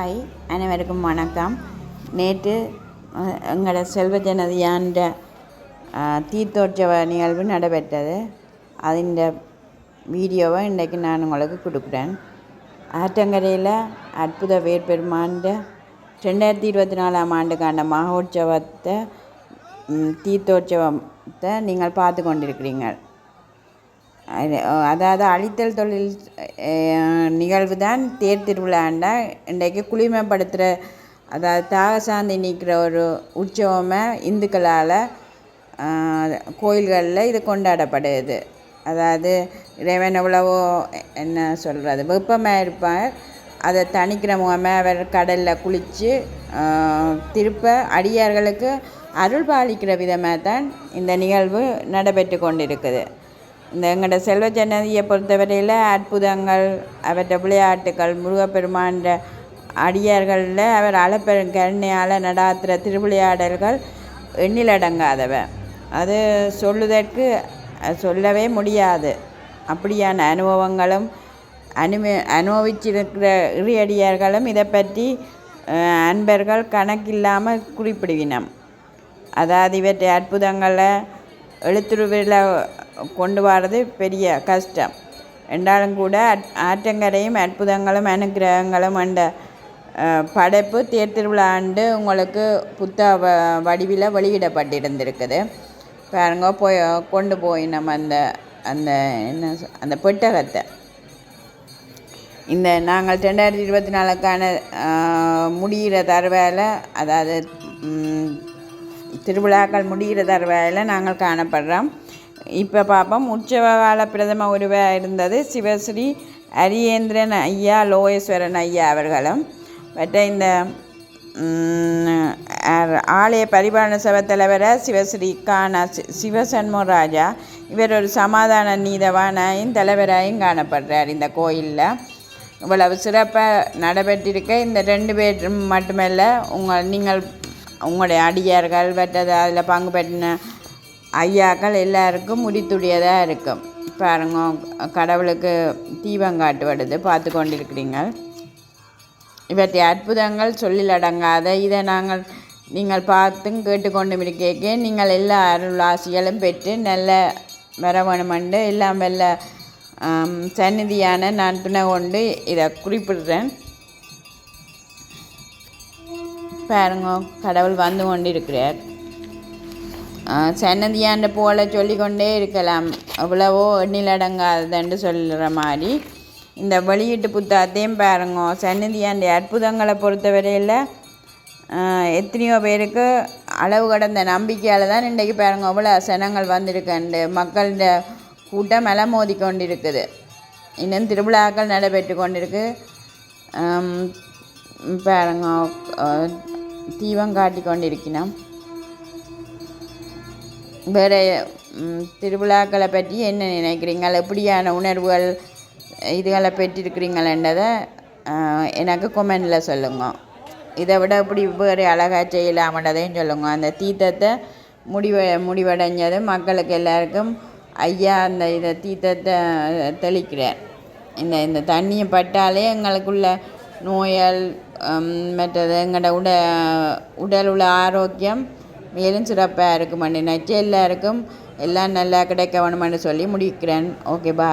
Hi அனைவருக்கும் வணக்கம். நேற்று எங்களோட செல்வ ஜனதியான்ற தீர்த்தோற்சவ நிகழ்வு நடைபெற்றது. அதின் வீடியோவை இன்றைக்கு நான் உங்களுக்கு கொடுக்குறேன். ஆற்றங்கரையில் அற்புத வேர்பெருமாண்ட ரெண்டாயிரத்தி இருபத்தி நாலாம் ஆண்டுக்கான மகோற்சவத்தை தீர்த்தோற்சவத்தை நீங்கள் பார்த்து கொண்டிருக்கிறீங்க அதாவது அழித்தல் தொழில் நிகழ்வு தான் தேர் திருவிழாண்டா இன்றைக்கு குளிமைப்படுத்துகிற அதாவது தாகசாந்தி நீக்கிற ஒரு உற்சவமே இந்துக்களால் கோயில்களில் இது கொண்டாடப்படுது அதாவது இறைவன் எவ்வளவோ என்ன சொல்கிறது வெப்பமாக இருப்பார். அதை தணிக்கிற முகமாக அவர் கடலில் குளித்து திருப்ப அடியார்களுக்கு அருள் பாலிக்கிற விதமாக தான் இந்த நிகழ்வு நடைபெற்று கொண்டிருக்குது. இந்த எங்களோட செல்வ ஜனதியை பொறுத்தவரையில் அற்புதங்கள் அவற்றை விளையாட்டுகள் முருகப்பெருமான அடியார்களில் அவர் அளப்பெரும் கருணையால் நடாத்துகிற திருவிளையாடல்கள் எண்ணிலடங்காதவ அது சொல்லுதற்கு சொல்லவே முடியாது. அப்படியான அனுபவங்களும் அனுமி அனுபவிச்சிருக்கிற இறியடியார்களும் இதை பற்றி அன்பர்கள் கணக்கில்லாமல் குறிப்பிடுவினம் அதாவது இவற்றை அற்புதங்களை எழுத்துருவில் கொண்டு வர்றது பெரிய கஷ்டம். என்றாலும் கூட ஆற்றங்கரையும் அற்புதங்களும் அனுக்கிரகங்களும் என்ற படைப்பு தேர்திருவிழா ஆண்டு உங்களுக்கு புத்தக வ வடிவில் வெளியிடப்பட்டிருந்திருக்குது. பாருங்க போய் கொண்டு போய் நம்ம அந்த அந்த என்ன அந்த பெட்டகத்தை. இந்த நாங்கள் ரெண்டாயிரத்தி இருபத்தி நாலுக்கான முடிகிற தரவையில் அதாவது திருவிழாக்கள் முடிகிற தருவாயில் நாங்கள் காணப்படுறோம். இப்போ பார்ப்போம் உற்சவ கால பிரதம உருவாக இருந்தது சிவஸ்ரீ அரியேந்திரன் ஐயா லோகேஸ்வரன் ஐயா அவர்களும். மற்ற இந்த ஆலய பரிபாலன சபை தலைவராக சிவஸ்ரீ கானா சி- சிவசண்முகராஜா இவர் ஒரு சமாதான நீதவானாயும் தலைவராயும் காணப்படுறார் இந்த கோயிலில். இவ்வளவு சிறப்பாக நடைபெற்றிருக்க. இந்த ரெண்டு பேர் மட்டுமல்ல உங்கள் நீங்கள் உங்களுடைய அடியார்கள் வெட்டது அதில் பங்கு பெற்றின ஐயாக்கள் எல்லாருக்கும் முடித்துடையதாக இருக்கும். பாருங்க கடவுளுக்கு தீபம் காட்டுவடுது பார்த்து கொண்டிருக்கிறீங்க இவற்றை அற்புதங்கள் சொல்லிலடங்காத இதை நாங்கள் நீங்கள் பார்த்தும் கேட்டுக்கொண்டும் இருக்கே நீங்கள் எல்லா அருளாசிகளும் பெற்று நல்ல வரவணுமண்டு எல்லாம் வெல்ல சந்நிதியான நான் துணை கொண்டு இதை குறிப்பிடுறேன் பாருங்க கடவுள் வந்து கொண்டு இருக்கிறார் சன்னதியாண்ட போல சொல்லிக்கொண்டே இருக்கலாம். எவ்வளவோ எண்ணிலடங்காததுன்னு சொல்கிற மாதிரி. இந்த வெளியீட்டு புத்தகத்தையும் பாருங்க சன்னதியாண்ட அற்புதங்களை பொறுத்தவரையில் எத்தனையோ பேருக்கு அளவு கடந்த நம்பிக்கையால் தான் இன்றைக்கு பாருங்க அவ்வளோ சனங்கள் வந்திருக்கண்டு. மக்களோட கூட்டம் அலமோதி கொண்டிருக்குது இன்னும் திருவிழாக்கள் நடைபெற்று கொண்டிருக்கு பாருங்க தீபம் காட்டி கொண்டிருக்கிறோம் வேறு திருவிழாக்களை பற்றி என்ன நினைக்கிறீங்கள்? எப்படியான உணர்வுகள் இதுகளை பெற்றிருக்கிறீங்களன்றதை எனக்கு கொமெண்டில் சொல்லுங்க. இதை விட இப்படி வேறு அழகாக செய்யலாமன்றதையும் சொல்லுங்க. அந்த தீர்த்தத்தை முடிவ முடிவடைஞ்சது மக்களுக்கு எல்லாருக்கும் ஐயா அந்த இதை தீர்த்தத்தை தெளிக்கிறார் இந்த இந்த தண்ணியை பட்டாலே எங்களுக்குள்ள நோயால் மற்றது எங்களோட உட உடல் உள்ள ஆரோக்கியம் மேலும் சிறப்பாக இருக்குமென்று நச்சு எல்லாருக்கும் எல்லாம் நல்லா கிடைக்க வேணுமென்று சொல்லி முடிக்கிறேன். ஓகே பா